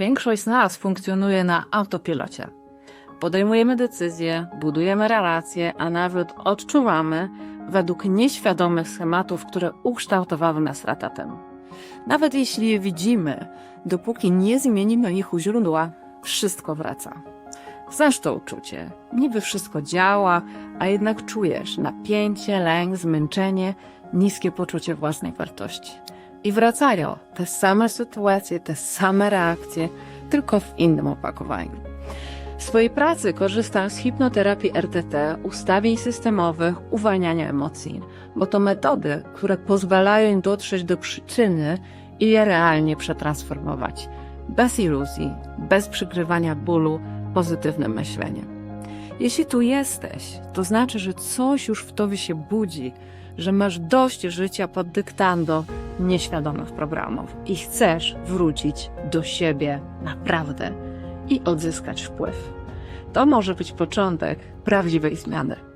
Większość z nas funkcjonuje na autopilocie. Podejmujemy decyzje, budujemy relacje, a nawet odczuwamy według nieświadomych schematów, które ukształtowały nas lata temu. Nawet jeśli je widzimy, dopóki nie zmienimy ich u źródła, wszystko wraca. Znasz to uczucie. Niby wszystko działa, a jednak czujesz napięcie, lęk, zmęczenie, niskie poczucie własnej wartości. I wracają te same sytuacje, te same reakcje, tylko w innym opakowaniu. W swojej pracy korzystam z hipnoterapii RTT, ustawień systemowych, uwalniania emocji, bo to metody, które pozwalają im dotrzeć do przyczyny i je realnie przetransformować. Bez iluzji, bez przykrywania bólu, pozytywnym myśleniem. Jeśli tu jesteś, to znaczy, że coś już w tobie się budzi, że masz dość życia pod dyktando nieświadomych programów i chcesz wrócić do siebie naprawdę i odzyskać wpływ. To może być początek prawdziwej zmiany.